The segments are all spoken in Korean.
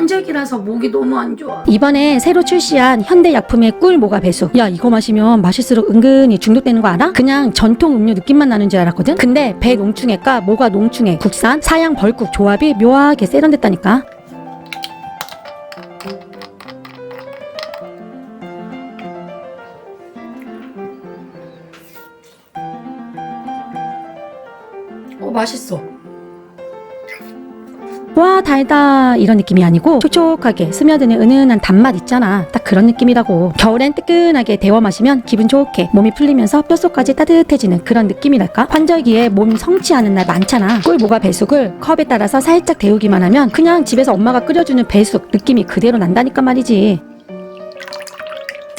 환절기라서 목이 너무 안 좋아. 이번에 새로 출시한 현대약품의 꿀 모가 배수. 야 이거 마시면 마실수록 은근히 중독되는 거 알아? 그냥 전통 음료 느낌만 나는 줄 알았거든. 근데 배 농축액과 모가 농축액, 국산, 사양 벌국 조합이 묘하게 세련됐다니까. 어 맛있어. 와 달다 이런 느낌이 아니고 촉촉하게 스며드는 은은한 단맛 있잖아. 딱 그런 느낌이라고. 겨울엔 뜨끈하게 데워 마시면 기분 좋게 몸이 풀리면서 뼛속까지 따뜻해지는 그런 느낌이랄까? 환절기에 몸 성취하는 날 많잖아. 꿀모가 배숙을 컵에 따라서 살짝 데우기만 하면 그냥 집에서 엄마가 끓여주는 배숙 느낌이 그대로 난다니까 말이지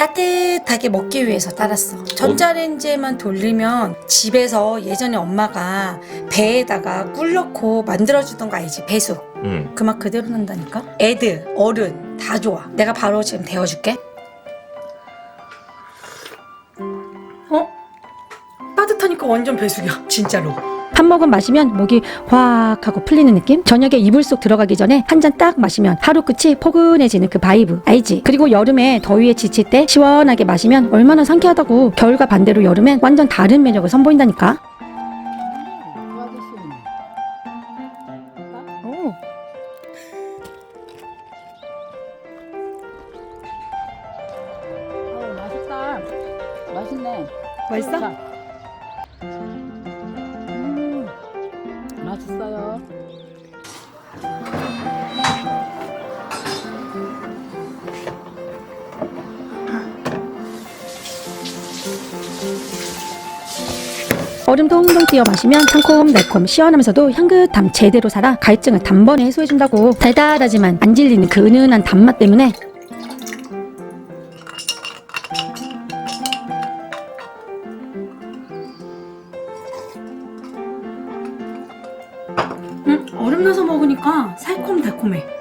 따뜻하게 먹기 위해서 따랐어. 전자레인지에만 돌리면 집에서 예전에 엄마가 배에다가 꿀 넣고 만들어주던 거 알지? 배숙. 응. 그 맛 그대로 난다니까? 애들, 어른 다 좋아. 내가 바로 지금 데워줄게. 어? 따뜻하니까 완전 배숙이야. 진짜로. 한 모금 마시면 목이 확 하고 풀리는 느낌? 저녁에 이불 속 들어가기 전에 한 잔 딱 마시면 하루 끝이 포근해지는 그 바이브 알지? 그리고 여름에 더위에 지칠 때 시원하게 마시면 얼마나 상쾌하다고 겨울과 반대로 여름엔 완전 다른 매력을 선보인다니까 오. 어, 맛있다. 맛있네. 맛있어? 자. 얼음 동동 띄어 마시면 상콤달콤 시원하면서도 향긋함 제대로 살아 갈증을 단번에 해소해준다고 달달하지만 안 질리는 그 은은한 단맛 때문에 응? 얼음 넣어서 먹으니까 살콤달콤해.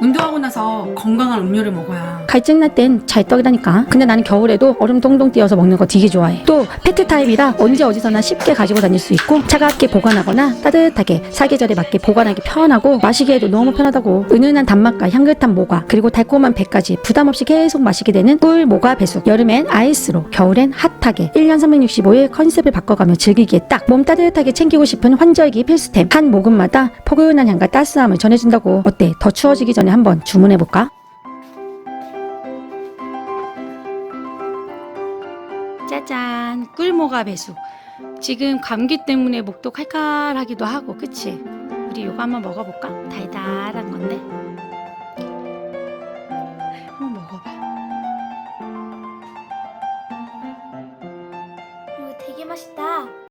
운동하고 나서 건강한 음료를 먹어야 갈증 날땐 잘떡이라니까. 근데 나는 겨울에도 얼음 동동 띄어서 먹는 거 되게 좋아해. 또 페트 타입이라 언제 어디서나 쉽게 가지고 다닐 수 있고 차갑게 보관하거나 따뜻하게 사계절에 맞게 보관하기 편하고 마시기에도 너무 편하다고. 은은한 단맛과 향긋한 모과 그리고 달콤한 배까지 부담 없이 계속 마시게 되는 꿀 모과 배숙. 여름엔 아이스로, 겨울엔 핫하게 1년 365일 컨셉을 바꿔가며 즐기기에 딱 몸 따뜻하게 챙기고 싶은 환절기 필수템. 한 모금마다 포근한 향과 따스함을 전해준다고. 어때? 더 추워지 기 전에 한번 주문해 볼까? 짜잔 꿀모가 배수 지금 감기 때문에 목도 칼칼하기도 하고 그치? 우리 요거 한번 먹어볼까? 달달한 건데 한번 먹어봐 이거 되게 맛있다.